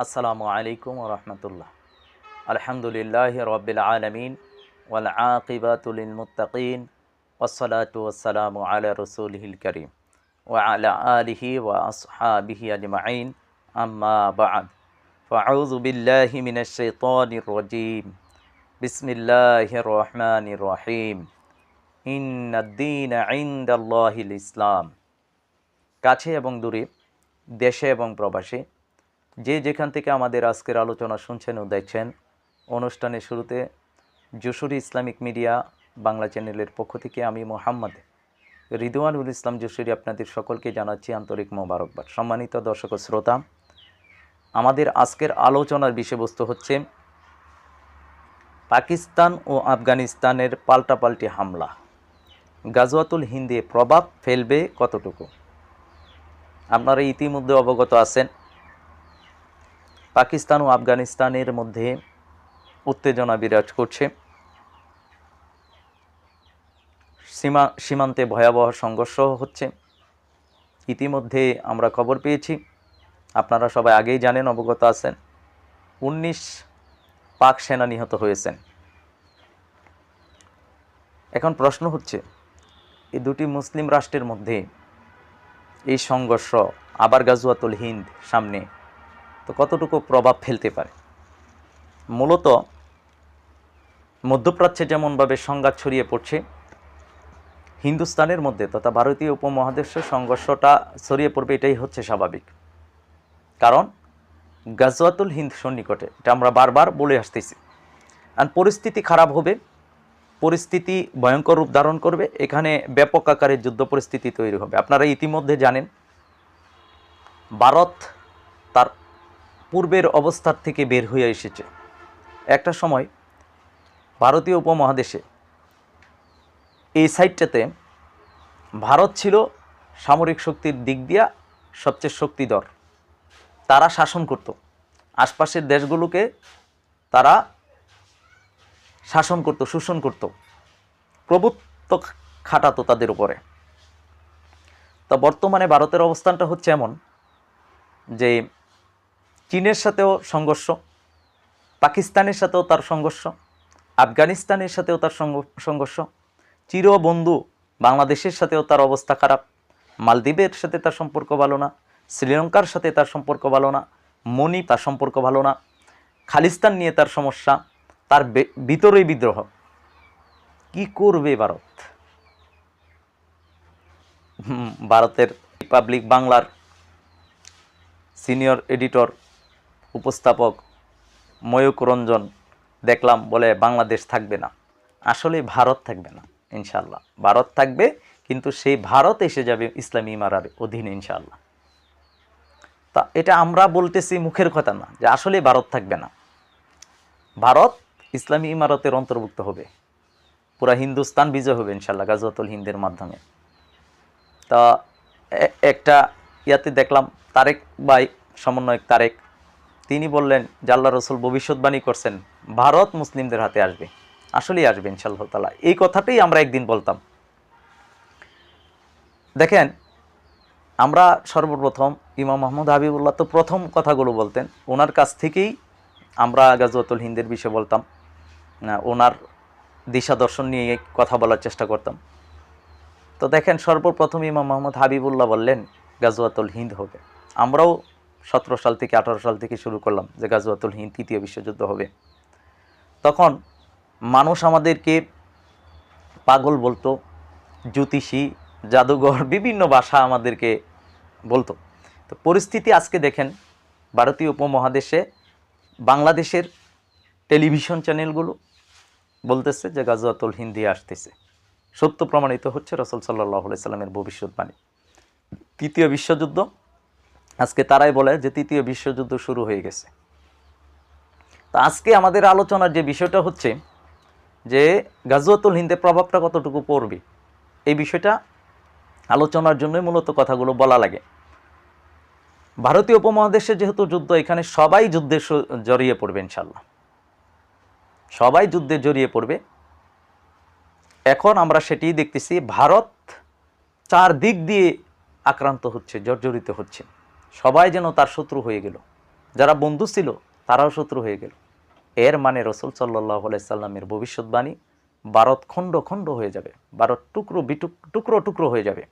আসসালামু আলাইকুম রহমতুল্লাহ আলহামদুলিল্লাহ রবিল আলমিন ওয়াল আকিবাতুল মুত্তাকিন ওসলাতু ওসালামু আলা রসুলহিল করিম ওয়া আলা আলিহি ওয়া আসহাবিহি আজমাইন আম্মা বাদ فأعوذ بالله من الشيطان الرجيم بسم الله الرحمن الرحيم إن الدين عند الله الإسلام কাছে এবং দূরে দেশে এবং প্রবাসে যে যেখান থেকে আমাদের আজকের আলোচনা শুনছেন ও দেখছেন, অনুষ্ঠানের শুরুতে যশোরী ইসলামিক মিডিয়া বাংলা চ্যানেলের পক্ষ থেকে আমি মোহাম্মদ রিদওয়ানুল ইসলাম যশোরী আপনাদের সকলকে জানাচ্ছি আন্তরিক মোবারকবাদ। সম্মানিত দর্শক শ্রোতা, আমাদের আজকের আলোচনার বিষয়বস্তু হচ্ছে পাকিস্তান ও আফগানিস্তানের পাল্টাপাল্টি হামলা। গাজওয়াতুল হিন্দে প্রভাব ফেলবে কতটুকু? আপনারা ইতিমধ্যে অবগত আছেন পাকিস্তান ও আফগানিস্তানের মধ্যে উত্তেজনা বিরাজ করছে। সীমা, সীমান্তে ভয়াবহ সংঘর্ষ হচ্ছে। ইতিমধ্যে আমরা খবর পেয়েছি। আপনারা সবাই আগেই জানেন, অবগত আছেন, উনিশ পাক সেনা নিহত হয়েছেন। এখন প্রশ্ন হচ্ছে এই দুটি মুসলিম রাষ্ট্রের মধ্যে এই সংঘর্ষ আবার গাজুয়াতুল হিন্দ সামনে তো কতটুকু প্রভাব ফেলতে পারে? মূলত মধ্যপ্রাচ্যে যেমনভাবে সংঘাত ছড়িয়ে পড়ছে, হিন্দুস্তানের মধ্যে তথা ভারতীয় উপমহাদেশের সংঘর্ষটা ছড়িয়ে পড়বে এটাই হচ্ছে স্বাভাবিক। কারণ গাজওয়াতুল হিন্দ সন্নিকটে, এটা আমরা বারবার বলে আসতেছি আর পরিস্থিতি খারাপ হবে, পরিস্থিতি ভয়ঙ্কর রূপ ধারণ করবে, এখানে ব্যাপক আকারের যুদ্ধ পরিস্থিতি তৈরি হবে। আপনারা ইতিমধ্যে জানেন, ভারত তার পূর্বের অবস্থার থেকে বের হয়ে এসেছে। একটা সময় ভারতীয় উপমহাদেশে এই সাইডটাতে ভারত ছিল সামরিক শক্তির দিক দিয়া সবচেয়ে শক্তিধর। তারা শাসন করত। আশপাশের দেশগুলোকে তারা শাসন করত, শোষণ করত। প্রভুত্ব খাটাতো তাদের উপরে। তা বর্তমানে ভারতের অবস্থানটা হচ্ছে এমন যে চীনের সাথেও সংঘর্ষ, পাকিস্তানের সাথেও তার সংঘর্ষ, আফগানিস্তানের সাথেও তার সংঘর্ষ, চিরবন্ধু বাংলাদেশের সাথেও তার অবস্থা খারাপ, মালদ্বীপের সাথে তার সম্পর্ক ভালো না, শ্রীলঙ্কার সাথে তার সম্পর্ক ভালো না মণি তার সম্পর্ক ভালো না, খালিস্তান নিয়ে তার সমস্যা, তার ভিতরেই বিদ্রোহ। কি করবে ভারত? ভারতের রিপাবলিক বাংলার সিনিয়র এডিটর উপস্থাপক ময়ূক রঞ্জন দেখলাম বলে বাংলাদেশ থাকবে না। আসলে ভারত থাকবে না ইনশাল্লাহ ভারত থাকবে, কিন্তু সেই ভারত এসে যাবে ইসলামী ইমারার অধীনে ইনশাল্লাহ তা এটা আমরা বলতেছি মুখের কথা না, যে আসলে ভারত থাকবে না। ভারত ইসলামী ইমারতের অন্তর্ভুক্ত হবে। পুরা হিন্দুস্তান বিজয় হবে ইনশাল্লাহ গাজওয়াতুল হিন্দের মাধ্যমে। তা একটা ইয়াতে দেখলাম তারেক ভাই, সমন্বয়ক তারেক তিনি বললেন, জাল্লা রসুল ভবিষ্যৎবাণী করছেন, ভারত মুসলিমদের হাতে আসবে। আসলেই আসবে ইনশাল্লাহ তালা এই কথাটাই আমরা একদিন বলতাম। দেখেন, আমরা সর্বপ্রথম ইমাম মাহমুদ হাবিবুল্লাহ তো প্রথম কথাগুলো বলতেন। ওনার কাছ থেকেই আমরা গাজওয়াতুল হিন্দের বিষয়ে বলতাম। ওনার দিশা দর্শন নিয়ে কথা বলার চেষ্টা করতাম। তো দেখেন, সর্বপ্রথম ইমাম মোহাম্মদ হাবিবুল্লাহ বললেন, গাজওয়াতুল হিন্দ হবে। আমরাও সতেরো সাল থেকে আঠারো সাল থেকে শুরু করলাম যে গাজওয়াতুল হিন্দ তৃতীয় বিশ্বযুদ্ধ হবে। তখন মানুষ আমাদেরকে পাগল বলতো, জ্যোতিষী, জাদুঘর, বিভিন্ন ভাষা আমাদেরকে বলতো। তো পরিস্থিতি আজকে দেখেন, ভারতীয় উপমহাদেশে বাংলাদেশের টেলিভিশন চ্যানেলগুলো বলতেছে যে গাজওয়াতুল হিন্দি আসতেছে। সত্য প্রমাণিত হচ্ছে রসল সাল্লাহ সাল্লামের ভবিষ্যৎবাণী। তৃতীয় বিশ্বযুদ্ধ আজকে তারাই বলে যে তৃতীয় বিশ্বযুদ্ধ শুরু হয়ে গেছে। তো আজকে আমাদের আলোচনার যে বিষয়টা হচ্ছে যে গাজওয়াতুল হিন্দের প্রভাবটা কতটুকু পড়বে, এই বিষয়টা আলোচনার জন্যই মূলত কথাগুলো বলা লাগে। ভারতীয় উপমহাদেশে যেহেতু যুদ্ধ, এখানে সবাই যুদ্ধে জড়িয়ে পড়বে ইনশাল্লাহ সবাই যুদ্ধে জড়িয়ে পড়বে। এখন আমরা সেটিই দেখতেছি, ভারত চার দিক দিয়ে আক্রান্ত হচ্ছে, জর্জরিত হচ্ছে। সবাই যেন তার শত্রু হয়ে গেল। যারা বন্ধু ছিল, তারাও শত্রু হয়ে গেল। এর মানে রসুল সাল্লাহ সাল্লামের ভবিষ্যৎবাণী ভারত খণ্ড খণ্ড হয়ে যাবে। ভারত টুকরো বিটুক, টুকরো টুকরো হয়ে যাবে।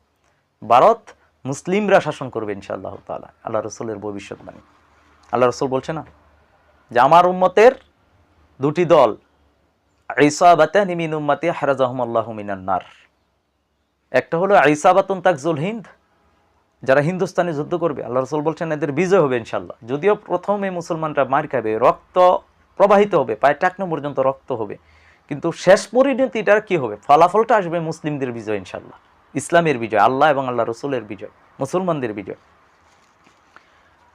ভারত মুসলিমরা শাসন করবে ইনশাআল্লাহ তালা আল্লাহ রসুলের ভবিষ্যৎবাণী। আল্লাহ রসুল বলছে না যে, আমার উম্মতের দুটি দল ঈসাবাতানি মিন উম্মতি হারাজাহমুল্লাহ মিনান নার। একটা হলো ঈসাবাতুন তাকজুল হিন্দ যারা হিন্দুস্তানে যুদ্ধ করবে, আল্লাহ রসুল বলছেন এদের বিজয় হবে ইনশাল্লাহ যদিও প্রথমে মুসলমানরা মার খাবে, রক্ত প্রবাহিত হবে প্রায় টাকনো পর্যন্ত রক্ত হবে। কিন্তু শেষ পরিণতিটার কি হবে? ফলাফলটা আসবে মুসলিমদের বিজয় ইনশাল্লাহ ইসলামের বিজয়, আল্লাহ এবং আল্লাহ রসুলের বিজয়, মুসলমানদের বিজয়।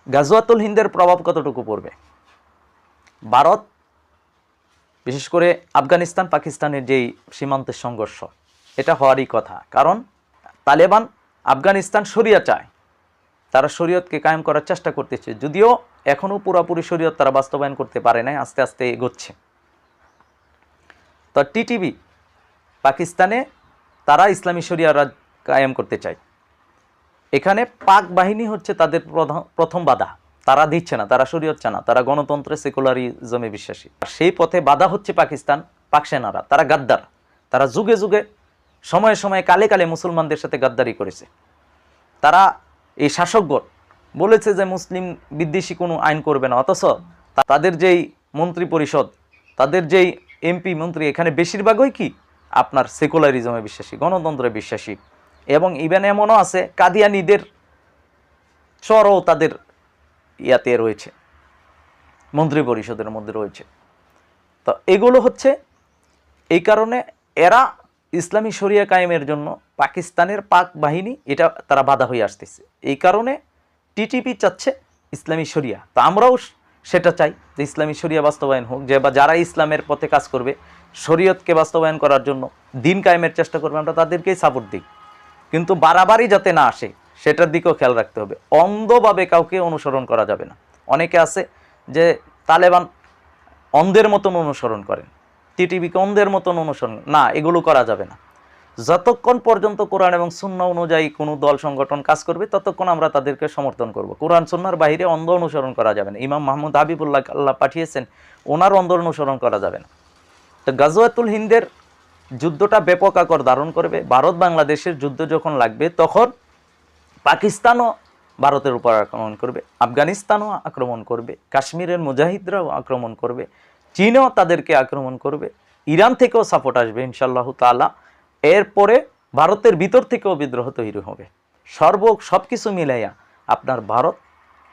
গাজওয়াতুল হিন্দের প্রভাব কতটুকু পড়বে? ভারত, বিশেষ করে আফগানিস্তান, পাকিস্তানের যেই সীমান্তের সংঘর্ষ, এটা হওয়ারই কথা। কারণ তালেবান আফগানিস্তান শরিয়া চায়। তারা শরীয়তকে কায়েম করার চেষ্টা করতেছে। যদিও এখনও পুরোপুরি শরীয়ত তারা বাস্তবায়ন করতে পারে নাই, আস্তে আস্তে এগোচ্ছে। তো টিটিভি পাকিস্তানে তারা ইসলামী শরিয়া রাজ কায়েম করতে চায়। এখানে পাক বাহিনী হচ্ছে তাদের প্রথম বাধা। তারা দিচ্ছে না, তারা শরীয়ত চায় না, তারা গণতন্ত্রে সেকুলারিজমে বিশ্বাসী। আর সেই পথে বাধা হচ্ছে পাকিস্তান, পাক সেনারা, তারা গাদ্দার, তারা যুগে যুগে সময়ে সময়ে কালে কালে মুসলমানদের সাথে গাদ্দারি করেছে। তারা এই শাসকগণ বলেছে যে মুসলিম বিদ্বেষী কোনো আইন করবে না, অথচ তাদের যেই মন্ত্রী পরিষদ, তাদের যেই এমপি মন্ত্রী, এখানে বেশিরভাগই কি? আপনার সেকুলারিজমে বিশ্বাসী, গণতন্ত্রে বিশ্বাসী। এবং ইভেন এমনও আছে, কাদিয়ানিদের চরও তাদের ইয়াতে রয়েছে, মন্ত্রী পরিষদের মধ্যে রয়েছে। তো এগুলো হচ্ছে এই কারণে এরা ইসলামী শরিয়া কায়েমের জন্য পাকিস্তানের পাক বাহিনী এটা তারা বাধা হয়ে আসতেছে। এই কারণে টিটিপি চাচ্ছে ইসলামী শরিয়া। তো আমরাও সেটা চাই যে ইসলামী শরিয়া বাস্তবায়ন হোক, যে বা যারা ইসলামের পথে কাজ করবে, শরীয়তকে বাস্তবায়ন করার জন্য দিন কায়েমের চেষ্টা করবে, আমরা তাদেরকেই সাপোর্ট দিই। কিন্তু বাড়াবাড়ি যাতে না আসে, সেটার দিকেও খেয়াল রাখতে হবে। অন্ধভাবে কাউকে অনুসরণ করা যাবে না। অনেকে আছে যে তালেবান অন্ধের মতন অনুসরণ করেন। টিটিভিকে অন্ধের মতন অনুসরণ না, এগুলো করা যাবে না। যতক্ষণ পর্যন্ত কোরআন এবং শূন্য অনুযায়ী কোনো দল সংগঠন কাজ করবে, ততক্ষণ আমরা তাদেরকে সমর্থন করব। কোরআন সুন্নার বাইরে অন্ধ অনুসরণ করা যাবে না। ইমাম মাহমুদ হাবিবুল্লাহ আল্লাহ পাঠিয়েছেন, ওনার অন্ধ অনুসরণ করা যাবে না। তো গাজওয়াতুল হিন্দের যুদ্ধটা ব্যাপক আকার ধারণ করবে। ভারত বাংলাদেশের যুদ্ধ যখন লাগবে, তখন পাকিস্তানও ভারতের উপর আক্রমণ করবে, আফগানিস্তানও আক্রমণ করবে, কাশ্মীরের মুজাহিদরাও আক্রমণ করবে। চীনও তাদেরকে আক্রমণ করবে, ইরান থেকেও সাপোর্ট আসবে ইনশাল্লাহ তাআলা। এরপরে ভারতের ভিতর থেকেও বিদ্রোহ তৈরি হবে। সর্ব সব কিছু মিলাইয়া আপনার ভারত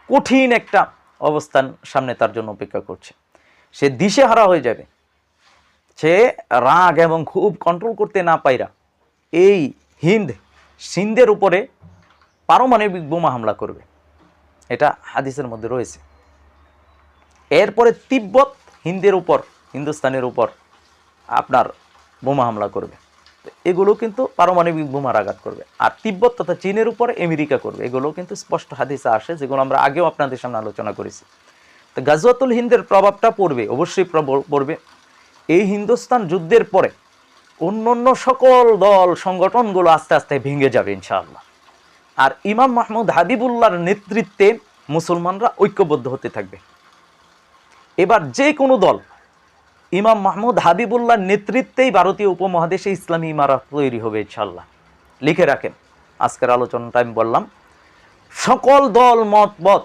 কঠিন একটা অবস্থান সামনে তার জন্য অপেক্ষা করছে। সে দিশেহারা হয়ে যাবে। সে রাগ এবং খুব কন্ট্রোল করতে না পাইরা এই হিন্দ সিন্ধের উপরে পারমাণবিক বোমা হামলা করবে। এটা হাদিসের মধ্যে রয়েছে। এরপরে তিব্বত হিন্দের উপর, হিন্দুস্তানের উপর আপনার বোমা হামলা করবে। এগুলো কিন্তু পারমাণবিক বোমার আঘাত করবে। আর তিব্বত তথা চীনের উপর আমেরিকা করবে। এগুলো কিন্তু স্পষ্ট হাদিসে আসে, যেগুলো আমরা আগেও আপনাদের সামনে আলোচনা করেছি। তো গাজওয়াতুল হিন্দের প্রভাবটা পড়বে, অবশ্যই পড়বে। এই হিন্দুস্তান যুদ্ধের পরে অন্য অন্য সকল দল, সংগঠনগুলো আস্তে আস্তে ভেঙে যাবে, ইনশাআল্লাহ। আর ইমাম মাহমুদ হাবিবুল্লাহর নেতৃত্বে মুসলমানরা ঐক্যবদ্ধ হতে থাকবে। এবার যে কোনো দল, ইমাম মাহমুদ হাবিবুল্লাহর নেতৃত্বেই ভারতীয় উপমহাদেশে ইসলামী ইমারত তৈরি হবে ইনশাল্লাহ লিখে রাখেন, আজকের আলোচনাটা আমি বললাম, সকল দল, মত মত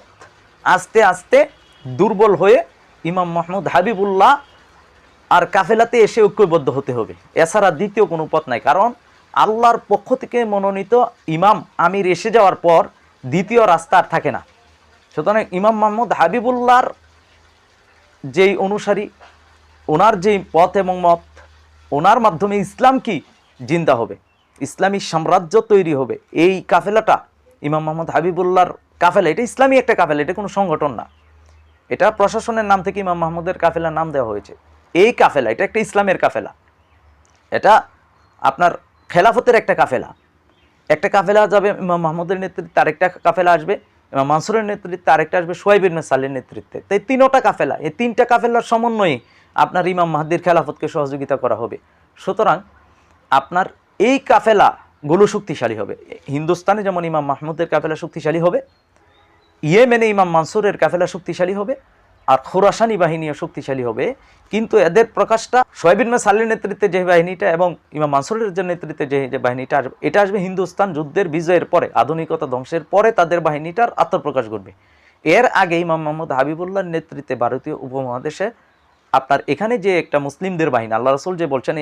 আস্তে আস্তে দুর্বল হয়ে ইমাম মাহমুদ হাবিবুল্লাহ আর কাফেলাতে এসে ঐক্যবদ্ধ হতে হবে। এছাড়া দ্বিতীয় কোনো পথ নাই, কারণ আল্লাহর পক্ষ থেকে মনোনীত ইমাম আমির এসে যাওয়ার পর দ্বিতীয় রাস্তা আর থাকে না। সুতরাং ইমাম মাহমুদ হাবিবুল্লাহর যেই অনুসারী, ওনার যেই পথ এবং মত, ওনার মাধ্যমে ইসলাম কি? জিন্দা হবে। ইসলামী সাম্রাজ্য তৈরি হবে। এই কাফেলাটা ইমাম মোহাম্মদ হাবিবুল্লাহর কাফেলা, এটা ইসলামী একটা কাফেলা, এটা কোনো সংগঠন না। এটা প্রশাসনের নাম থেকে ইমাম মাহমুদের কাফেলার নাম দেওয়া হয়েছে। এই কাফেলা, এটা একটা ইসলামের কাফেলা। এটা আপনার খেলাফতের একটা কাফেলা। একটা কাফেলা যাবে ইমাম মাহমুদের নেতৃত্বে তার একটা কাফেলা আসবে। ইমাম মানসুরের নেতৃত্বে আরেকটা আসবে সোহাইব ইবনে সালের নেতৃত্বে। তাই তিনোটা কাফেলা, এই তিনটা কাফেলার সমন্বয়ে আপনার ইমাম মাহাদির খেলাফতকে সহযোগিতা করা হবে। সুতরাং আপনার এই কাফেলা গুলো শক্তিশালী হবে। হিন্দুস্তানে যেমন ইমাম মাহমুদের কাফেলা শক্তিশালী হবে ইয়ে মেনে ইমাম মানসুরের কাফেলা শক্তিশালী হবে আর খোরাসানি বাহিনীও শক্তিশালী হবে। কিন্তু এদের প্রকাশটা সোয়াবিন সালের নেতৃত্বে যে বাহিনীটা এবং ইমাম মানসুরের যে নেতৃত্বে যে যে বাহিনীটা আসবে এটা আসবে হিন্দুস্তান যুদ্ধের বিজয়ের পরে, আধুনিকতা ধ্বংসের পরে তাদের বাহিনীটার আত্মপ্রকাশ ঘটবে। এর আগে ইমাম মোহাম্মদ হাবিবুল্লাহর নেতৃত্বে ভারতীয় উপমহাদেশে আপনার এখানে যে একটা মুসলিমদের বাহিনী, আল্লাহ রসুল যে বলছেন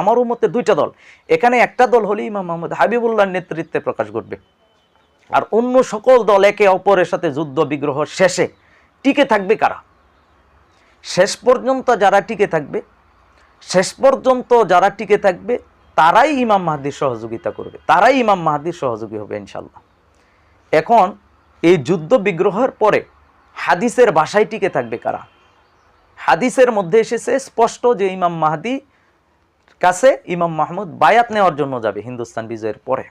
আমার উম্মতে দুইটা দল। এখানে একটা দল হলে ইমাম মোহাম্মদ হাবিবুল্লাহর নেতৃত্বে প্রকাশ ঘটবে। আর অন্য সকল দল একে অপরের সাথে যুদ্ধ বিগ্রহ শেষে টিকে থাকবে কারা? শেষ পর্যন্ত যারা টিকে থাকবে, শেষ পর্যন্ত যারা টিকে থাকবে, তারাই ইমাম মাহাদির সহযোগিতা করবে। তারাই ইমাম মাহাদির সহযোগী হবে ইনশাল্লাহ এখন এই যুদ্ধ বিগ্রহের পরে হাদিসের ভাষায় টিকে থাকবে কারা? হাদিসের মধ্যে এসেছে স্পষ্ট যে ইমাম মাহাদি কাছে ইমাম মাহমুদ বায়াত নেওয়ার জন্য যাবে হিন্দুস্তান বিজয়ের পরে।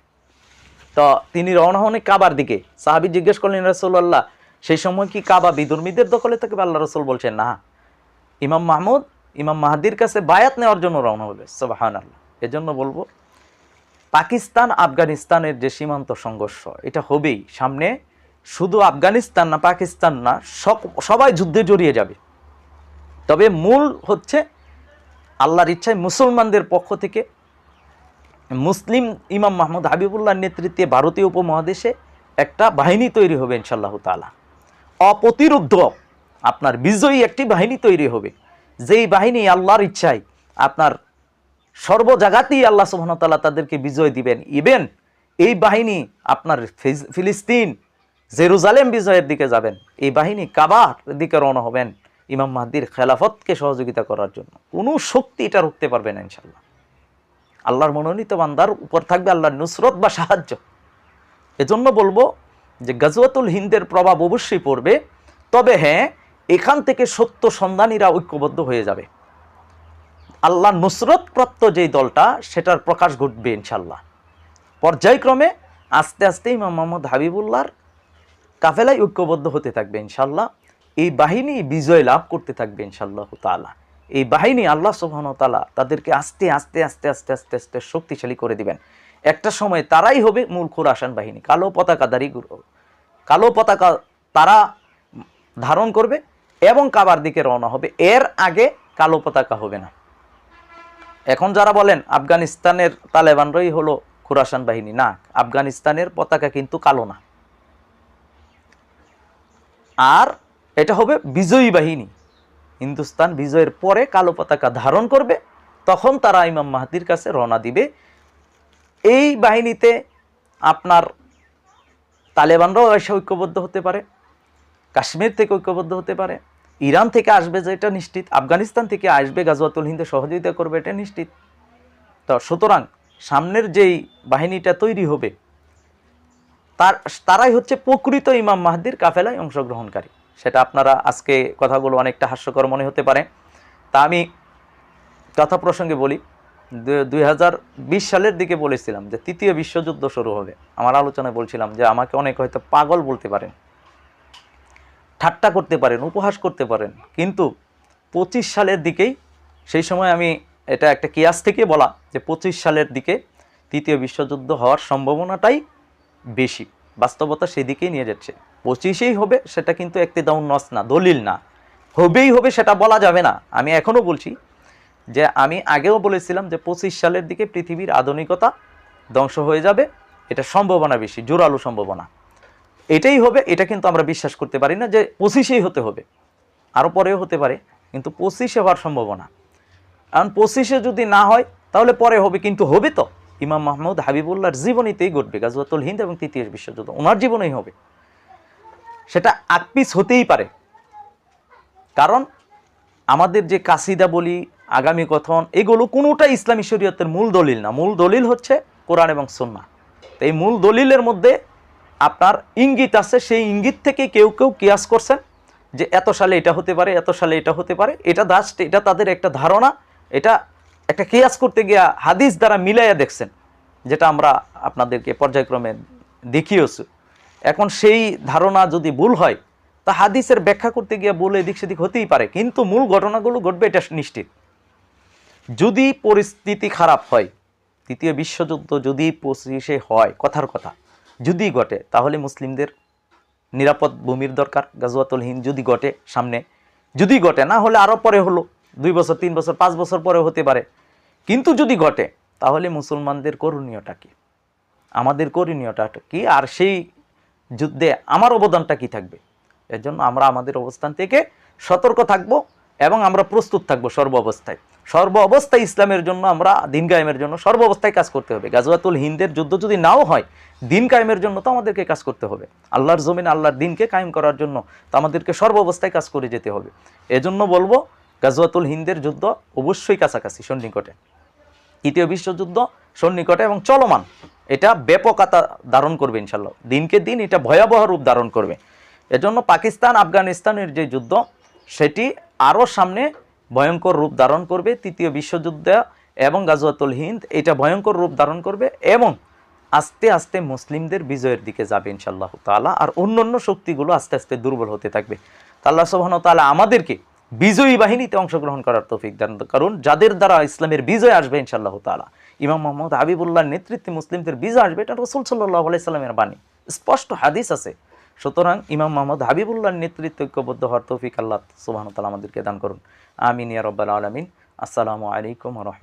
তো তিনি রওনা হন কাবার দিকে। সাহাবি জিজ্ঞেস করলেন রসুল্লাহ সেই সময় কি কাবা বিদুর্মীদের দখলে থাকবে আল্লাহ রসুল বলছেন? না। ইমাম মাহমুদ, ইমাম মাহাদির কাছে বায়াত নেওয়ার জন্য রওনা হবে সোবাহান আল্লাহ এজন্য বলব, পাকিস্তান আফগানিস্তানের যে সীমান্ত সংঘর্ষ, এটা হবেই। সামনে শুধু আফগানিস্তান না, পাকিস্তান না, সব- সবাই যুদ্ধে জড়িয়ে যাবে। তবে মূল হচ্ছে আল্লাহর ইচ্ছায় মুসলমানদের পক্ষ থেকে মুসলিম ইমাম মাহমুদ হাবিবুল্লাহর নেতৃত্বে ভারতীয় উপমহাদেশে একটা বাহিনী তৈরি হবে ইনশাল্লাহ তালা অপ্রতিরুদ্ধ আপনার বিজয়ী একটি বাহিনী তৈরি হবে। যেই বাহিনী আল্লাহর ইচ্ছায় আপনার সর্বজাগাতেই আল্লাহ সুবহানতাল্লাহ তাদেরকে বিজয় দিবেন। ইবেন এই বাহিনী আপনার ফিলিস্তিন, জেরুজালেম বিজয়ের দিকে যাবেন। এই বাহিনী কাবার দিকে রওনা হবেন ইমাম মাহদির খেলাফতকে সহযোগিতা করার জন্য। কোনো শক্তি এটা রুখতে পারবে না ইনশাল্লাহ আল্লাহর মনোনীত বান্দার উপর থাকবে আল্লাহর নুসরত বা সাহায্য। এজন্য বলব যে গাজওয়াতুল হিন্দের প্রভাব অবশ্যই পড়বে, তবে হ্যাঁ এখান থেকে সত্য সন্ধানীরা ঐক্যবদ্ধ হয়ে যাবে। আল্লাহ নুসরত প্রাপ্ত যেই দলটা, সেটার প্রকাশ ঘটবে ইনশাল্লাহ পর্যায়ক্রমে আস্তে আস্তে ইমাম মোহাম্মদ হাবিবুল্লাহর কাফেলাই ঐক্যবদ্ধ হতে থাকবে ইনশাল্লাহ এই বাহিনী বিজয় লাভ করতে থাকবে ইনশাল্লাহ তালা এই বাহিনী আল্লাহ সুবহান তালা তাদেরকে আস্তে আস্তে আস্তে আস্তে আস্তে আস্তে শক্তিশালী করে দিবেন। একটা সময় তারাই হবে মূল খোরাসান বাহিনী। কালো পতাকাধারী কালো পতাকা তারা ধারণ করবে এবং কাবার দিকে রওনা হবে। এর আগে কালো পতাকা হবে না। এখন যারা বলেন, আফগানিস্তানের তালেবানরাই হলো খুরাসান বাহিনী, না, আফগানিস্তানের পতাকা কিন্তু কালো না। আর এটা হবে বিজয়ী বাহিনী। হিন্দুস্তান বিজয়ের পরে কালো পতাকা ধারণ করবে, তখন তারা ইমাম মাহাদির কাছে রওনা দিবে। এই বাহিনীতে আপনার তালেবানরাও এসে ঐক্যবদ্ধ হতে পারে, কাশ্মীর থেকে ঐক্যবদ্ধ হতে পারে, ইরান থেকে আসবে যেটা নিশ্চিত, আফগানিস্তান থেকে আসবে, গাজওয়াতুল হিন্দে সহযোগিতা করবে, এটা নিশ্চিত। তো সুতরাং সামনের যেই বাহিনীটা তৈরি হবে, তার, তারাই হচ্ছে প্রকৃত ইমাম মাহাদির কাফেলায় অংশগ্রহণকারী। সেটা আপনারা আজকে কথাগুলো অনেকটা হাস্যকর মনে হতে পারে। তা আমি কথা প্রসঙ্গে বলি দুই হাজার বিশ সালের দিকে বলেছিলাম যে তৃতীয় বিশ্বযুদ্ধ শুরু হবে। আমার আলোচনায় বলছিলাম যে আমাকে অনেক হয়তো পাগল বলতে পারেন, ঠাট্টা করতে পারেন, উপহাস করতে পারেন। কিন্তু পঁচিশ সালের দিকেই, সেই সময় আমি এটা একটা কিয়াস থেকে বলা যে পঁচিশ সালের দিকে তৃতীয় বিশ্বযুদ্ধ হওয়ার সম্ভাবনাটাই বেশি। বাস্তবতা সেদিকেই নিয়ে যাচ্ছে। পঁচিশেই হবে সেটা কিন্তু একটি দাউন নস না, দলিল না। হবেই হবে সেটা বলা যাবে না। আমি এখনও বলছি যে আমি আগেও বলেছিলাম যে পঁচিশ সালের দিকে পৃথিবীর আধুনিকতা ধ্বংস হয়ে যাবে। এটা সম্ভাবনা বেশি, জোরালো সম্ভাবনা। এটাই হবে, এটা কিন্তু আমরা বিশ্বাস করতে পারি না যে পঁচিশেই হতে হবে। আরও পরেও হতে পারে, কিন্তু পঁচিশে হওয়ার সম্ভাবনা। কারণ পঁচিশে যদি না হয়, তাহলে পরে হবে, কিন্তু হবে তো। ইমাম মাহমুদ হাবিবুল্লাহর জীবনীতেই ঘটবে, গাজওয়াতুল হিন্দ এবং তৃতীয় বিশ্বযুদ্ধ, ওনার জীবনেই হবে। সেটা আকপিস হতেই পারে। কারণ আমাদের যে কাসিদা বলি, আগামী কথন, এগুলো কোনোটা ইসলামী শরীয়তের মূল দলিল না। মূল দলিল হচ্ছে কোরআন এবং সন্না তো এই মূল দলিলের মধ্যে আপনার ইঙ্গিত আছে, সেই ইঙ্গিত থেকে কেউ কেউ কিয়াস করছেন যে, এত সালে এটা হতে পারে, এত সালে এটা হতে পারে। এটা দাস্ট এটা তাদের একটা ধারণা, এটা একটা কিয়াস করতে গিয়া হাদিস দ্বারা মিলাইয়া দেখছেন, যেটা আমরা আপনাদেরকে পর্যায়ক্রমে দেখিয়েছি এখন সেই ধারণা যদি ভুল হয়, তা হাদিসের ব্যাখ্যা করতে গিয়ে বলে এদিক সেদিক হতেই পারে, কিন্তু মূল ঘটনাগুলো ঘটবে এটা নিশ্চিত। যদি পরিস্থিতি খারাপ হয়, তৃতীয় বিশ্বযুদ্ধ যদি পঁচিশে হয়, কথার কথা, যদি ঘটে, তাহলে মুসলিমদের নিরাপদ ভূমির দরকার, গাজওয়াতুল হিন্দ যদি ঘটে সামনে, যদি ঘটে, না হলে আরও পরে হলো, দুই বছর, তিন বছর, পাঁচ বছর পরে হতে পারে। কিন্তু যদি ঘটে, তাহলে মুসলমানদের করণীয়টা কি? আমাদের করণীয়টা কি? আর সেই যুদ্ধে আমার অবদানটা কি থাকবে? এর জন্য আমরা আমাদের অবস্থান থেকে সতর্ক থাকব এবং আমরা প্রস্তুত থাকব সর্ব অবস্থায়। সর্ব অবস্থায় ইসলামের জন্য আমরা দিন কায়েমের জন্য সর্ব অবস্থায় কাজ করতে হবে। গাজওয়াতুল হিন্দের যুদ্ধ যদি নাও হয়, দিন কায়েমের জন্য তো আমাদেরকে কাজ করতে হবে। আল্লাহর জমিন, আল্লাহর দিনকে কায়েম করার জন্য তো আমাদেরকে সর্ব অবস্থায় কাজ করে যেতে হবে। এজন্য বলব, গাজওয়াতুল হিন্দের যুদ্ধ অবশ্যই কাছাকাছি, সন্নিকটে। তৃতীয় বিশ্বযুদ্ধ, সন্নিকটে এবং চলমান। এটা ব্যাপকতা ধারণ করবে ইনশাল্লাহ দিনকে দিন এটা ভয়াবহ রূপ ধারণ করবে। এজন্য পাকিস্তান, আফগানিস্তানের যে যুদ্ধ, সেটি আরও সামনে ভয়ঙ্কর রূপ ধারণ করবে তৃতীয় বিশ্বযুদ্ধ এবং গাজওয়াতুল হিন্দ। এটা ভয়ঙ্কর রূপ ধারণ করবে এবং আস্তে আস্তে মুসলিমদের বিজয়ের দিকে যাবে ইনশাল্লাহ তাআলা। আর অন্য অন্য শক্তিগুলো আস্তে আস্তে দুর্বল হতে থাকবে। তা আল্লাহ সুবহান তাআলা আমাদেরকে বিজয়ী বাহিনীতে অংশগ্রহণ করার তৌফিক দান কারণ যাদের দ্বারা ইসলামের বিজয় আসবে ইনশাল্লাহ তাআলা। ইমাম মোহাম্মদ হাবিবুল্লাহর নেতৃত্বে মুসলিমদের বিজয় আসবে, এটা রসুল সাল্লাহ আলাইসাল্লামের বাণী। স্পষ্ট হাদিস আছে। সুতরাং ইমাম মোহাম্মদ হাবিবুল্লাহর নেতৃত্বে ঐক্যবদ্ধ হওয়ার তৌফিক আল্লাহ সুবাহ তালা আমাদেরকে দান করুন। আমিন ইয়া রব্বাল আলমিন। আসসালামু আলাইকুম রহমতুল্লাহ।